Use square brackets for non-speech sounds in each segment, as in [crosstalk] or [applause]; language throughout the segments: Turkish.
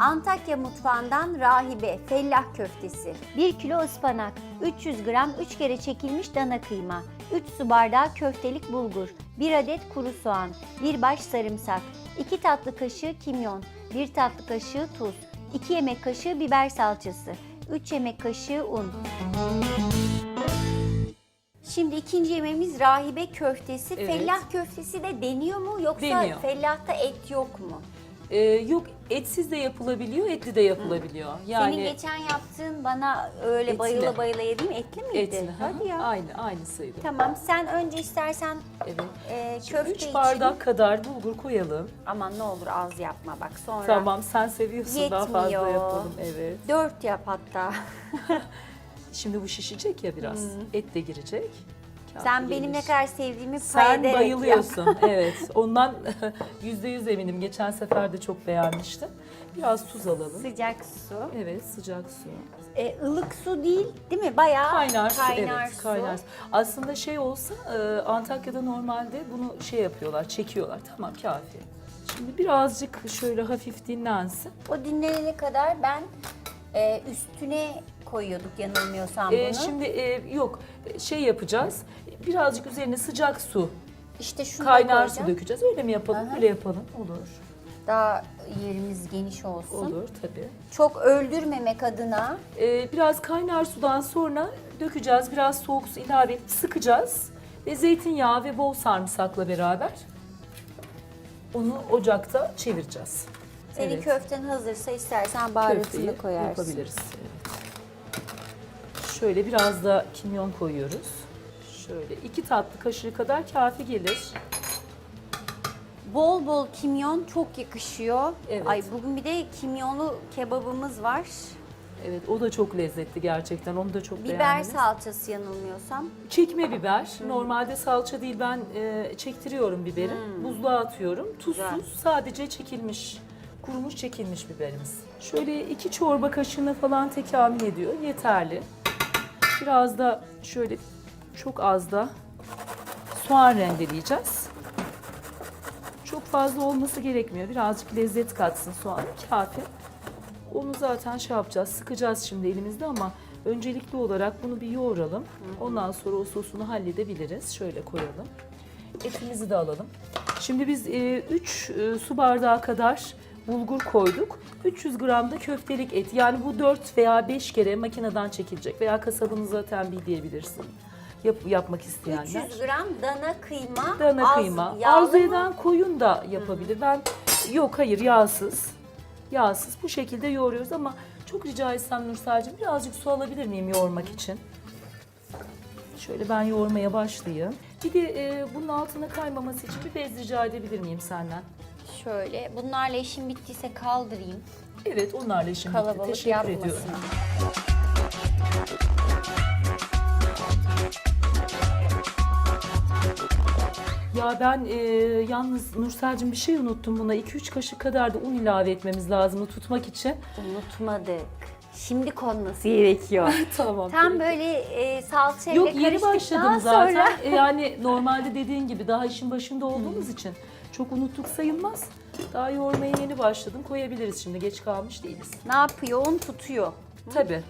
Antakya mutfağından rahibe fellah köftesi. 1 kilo ıspanak, 300 gram 3 kere çekilmiş dana kıyma, 3 su bardağı köftelik bulgur, 1 adet kuru soğan, 1 baş sarımsak, 2 tatlı kaşığı kimyon, 1 tatlı kaşığı tuz, 2 yemek kaşığı biber salçası, 3 yemek kaşığı un. Şimdi ikinci yemeğimiz rahibe köftesi. Evet. Fellah köftesi de deniyor mu yoksa Deniyor. fellahta et yok mu? Ee, yok etsiz de yapılabiliyor, etli de yapılabiliyor. Yani Senin geçen yaptığın bana öyle Etli. bayıla bayıla yediğim etli miydi? etli. Hadi ya. Aynı, aynısıydı. Tamam sen önce istersen Evet. e, köfte 3 için. bardak kadar bulgur koyalım. Aman ne olur az yapma bak sonra. Tamam sen seviyorsun daha fazla Yetmiyor. yapalım. Evet. Dört yap hatta. [laughs] Şimdi bu şişecek ya biraz. Et de girecek. Sen benim ne kadar sevdiğimi pay Sen ederek bayılıyorsun. yap. evet. Ondan [laughs] yüzde yüz eminim. Geçen sefer de çok beğenmiştim. Biraz tuz alalım. Sıcak su. Evet sıcak su. E, ılık su değil değil mi? Bayağı Kaynar, su. kaynar evet, su. kaynar su. Aslında şey olsa e, Antakya'da normalde bunu şey yapıyorlar, çekiyorlar. Tamam kafi. Şimdi birazcık şöyle hafif dinlensin. O dinlenene kadar ben e, üstüne koyuyorduk yanılmıyorsam bunu. E, şimdi e, yok şey yapacağız. Birazcık üzerine sıcak su, işte şunu da kaynar su koyacağım. dökeceğiz. Öyle mi yapalım? Aha. Öyle yapalım. Olur. Daha yerimiz geniş olsun. Olur tabii. Çok öldürmemek adına E, biraz kaynar sudan sonra dökeceğiz. Biraz soğuk su ilave edip sıkacağız. Ve zeytinyağı ve bol sarımsakla beraber onu ocakta çevireceğiz. senin Evet. köften hazırsa istersen baharatını köfteyi koyarsın. yapabiliriz. Şöyle biraz da kimyon koyuyoruz. Şöyle iki tatlı kaşığı kadar kafi gelir. Bol bol kimyon çok yakışıyor. Evet. Ay bugün bir de kimyonlu kebabımız var. Evet o da çok lezzetli gerçekten. Onu da çok Biber beğendiniz. salçası yanılmıyorsam. Çekme biber. Normalde salça değil ben e, çektiriyorum biberi. Buzluğa atıyorum. Tuzsuz Güzel. sadece çekilmiş, kurumuş çekilmiş biberimiz. Şöyle iki çorba kaşığına falan tekamül ediyor. Yeterli. Biraz da şöyle çok az da soğan rendeleyeceğiz. Çok fazla olması gerekmiyor. Birazcık lezzet katsın soğan. Kafi. Onu zaten şey yapacağız, sıkacağız şimdi elimizde ama öncelikli olarak bunu bir yoğuralım. Ondan sonra o sosunu halledebiliriz. Şöyle koyalım. Etimizi de alalım. Şimdi biz 3 su bardağı kadar bulgur koyduk. 300 gram da köftelik et. Yani bu 4 veya 5 kere makineden çekilecek veya kasabınıza tembih diyebilirsin. Yap, yapmak isteyenler. 300 gram dana kıyma. Dana az kıyma. Arzu eden koyun da yapabilir. Ben yok hayır yağsız. Yağsız bu şekilde yoğuruyoruz ama çok rica etsem Nursel'cim birazcık su alabilir miyim yoğurmak için? Şöyle ben yoğurmaya başlayayım. Bir de e, bunun altına kaymaması için bir bez rica edebilir miyim senden? Şöyle bunlarla işim bittiyse kaldırayım. Evet onlarla işim bitti. Kalabalık Teşekkür yapmasın. ediyorum. Ya ben e, yalnız Nursel'cim bir şey unuttum buna. 2-3 kaşık kadar da un ilave etmemiz lazım tutmak için. Unutmadık. Şimdi konması gerekiyor. [laughs] tamam. Tam peki. böyle e, salçayla Yok yeni karıştıktan başladım zaten. sonra E, yani normalde dediğin gibi daha işin başında olduğumuz için çok unuttuk sayılmaz. Daha yoğurmaya yeni başladım. Koyabiliriz şimdi geç kalmış değiliz. ne yapıyor? Un tutuyor. Tabii.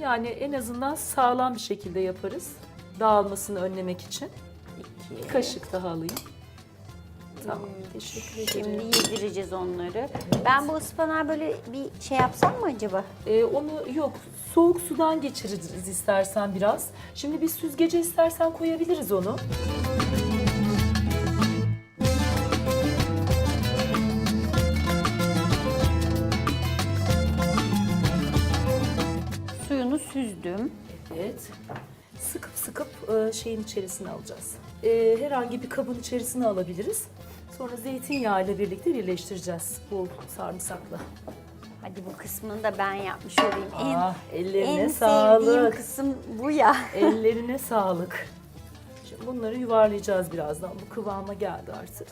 Yani en azından sağlam bir şekilde yaparız. Dağılmasını önlemek için. İki. Bir kaşık daha alayım. Tamam. Teşekkür ederim. Şimdi yedireceğiz onları. Ben bu ıspanağı böyle bir şey yapsam mı acaba? Ee, onu yok soğuk sudan geçiririz istersen biraz. Şimdi biz süzgece istersen koyabiliriz onu. Süzdüm. Evet. Sıkıp sıkıp e, şeyin içerisine alacağız. E, herhangi bir kabın içerisine alabiliriz. Sonra zeytinyağı ile birlikte birleştireceğiz bol sarımsakla. Hadi bu kısmını da ben yapmış olayım. En, Ah, ellerine en sevdiğim sağlık. kısım bu ya. [laughs] Ellerine sağlık. Şimdi bunları yuvarlayacağız birazdan. Bu kıvama geldi artık.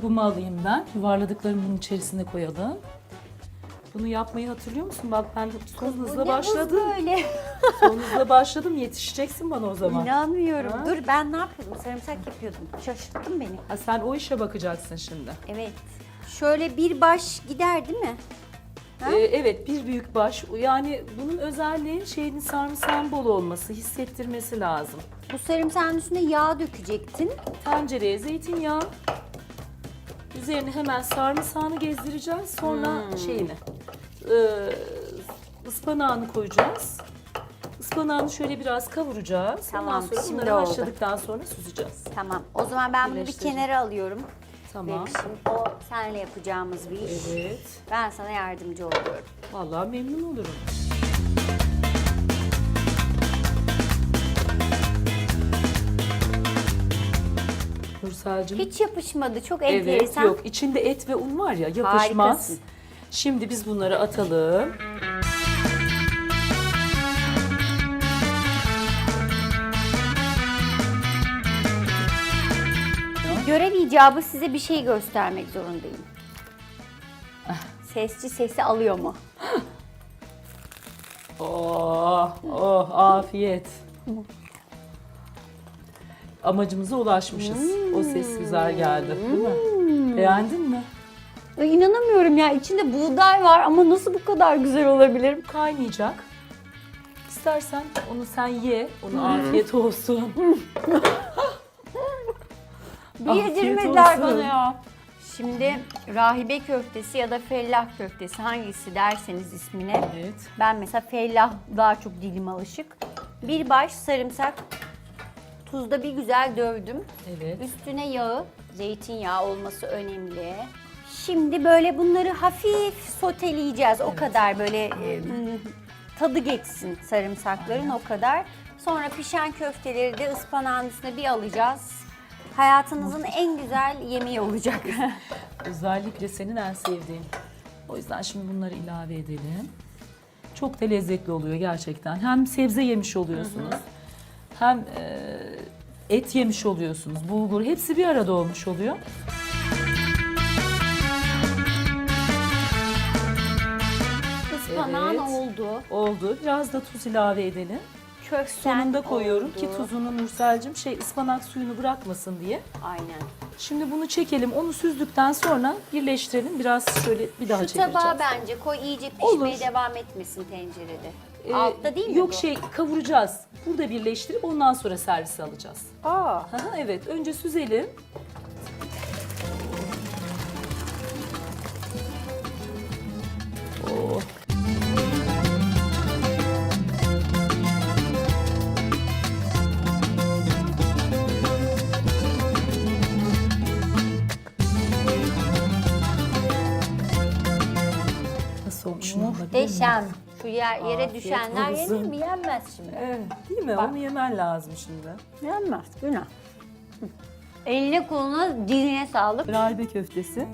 Kabımı alayım ben. Yuvarladıklarımı bunun içerisine koyalım. Bunu yapmayı hatırlıyor musun? Bak ben son hızla başladım. böyle? [laughs] Son hızla başladım. Yetişeceksin bana o zaman. İnanmıyorum. Ha? Dur ben ne yapıyordum? Sarımsak yapıyordum. Şaşırttın beni. Ha, sen o işe bakacaksın şimdi. Evet. Şöyle bir baş gider değil mi? Ha? Ee, evet bir büyük baş. Yani bunun özelliği şeyin sarımsağın bol olması, hissettirmesi lazım. Bu sarımsağın üstüne yağ dökecektin. Tencereye zeytinyağı, üzerine hemen sarımsağını gezdireceğiz. Sonra Hmm. şeyini, e, ıspanağını koyacağız. Ispanağını şöyle biraz kavuracağız. Tamam, Ondan sonra şimdi bunları oldu. haşladıktan sonra süzeceğiz. Tamam. O zaman ben bunu bir kenara alıyorum. Tamam. Benim şimdi o senle yapacağımız bir iş. Evet. Ben sana yardımcı oluyorum. Vallahi memnun olurum. Nursel'cim. Hiç yapışmadı. Çok Evet enteresan. yok içinde et ve un var ya yapışmaz. Harikasın. Şimdi biz bunları atalım. Görev icabı size bir şey göstermek zorundayım. Sesçi sesi alıyor mu? [gasps] Oh, oh afiyet. [laughs] Amacımıza ulaşmışız. O ses güzel geldi değil mi? Beğendin mi? Ay, İnanamıyorum ya. İçinde buğday var ama nasıl bu kadar güzel olabilir? Kaynayacak. İstersen onu sen ye. Onu afiyet olsun. [laughs] Bir Afiyet yedirmediler olsun. bana ya. Şimdi rahibe köftesi ya da fellah köftesi hangisi derseniz ismine. Evet. Ben mesela fellah daha çok dilim alışık. Bir baş sarımsak tuzda bir güzel dövdüm. Evet. Üstüne yağı, zeytinyağı olması önemli. Şimdi böyle bunları hafif soteleyeceğiz. O kadar böyle e, tadı geçsin sarımsakların o kadar. Sonra pişen köfteleri de ıspanağın üstüne bir alacağız. Hayatınızın en güzel yemeği olacak. [laughs] Özellikle senin en sevdiğin. O yüzden şimdi bunları ilave edelim. Çok da lezzetli oluyor gerçekten. Hem sebze yemiş oluyorsunuz. Hem e, et yemiş oluyorsunuz. Bulgur hepsi bir arada olmuş oluyor. Ispanağın Evet. oldu. Oldu. Biraz da tuz ilave edelim. Köften Sonunda koyuyorum oldu. ki tuzunu Nursel'cim şey ıspanak suyunu bırakmasın diye. Aynen. Şimdi bunu çekelim. Onu süzdükten sonra birleştirelim. Biraz şöyle bir daha Şu çevireceğiz. tabağa bence koy iyice pişmeye Olur. devam etmesin tencerede. Ee, Altta değil mi Yok bu? şey kavuracağız. Burada birleştirip ondan sonra servise alacağız. Aa. Aha, evet önce süzelim. Muhteşem. Şu yer, yere Afiyet düşenler olsun. yenir mi? Yenmez şimdi. Evet, değil mi? Onu yemen lazım şimdi. Yenmez. Günah. Eline koluna diline sağlık. Rahibe köftesi.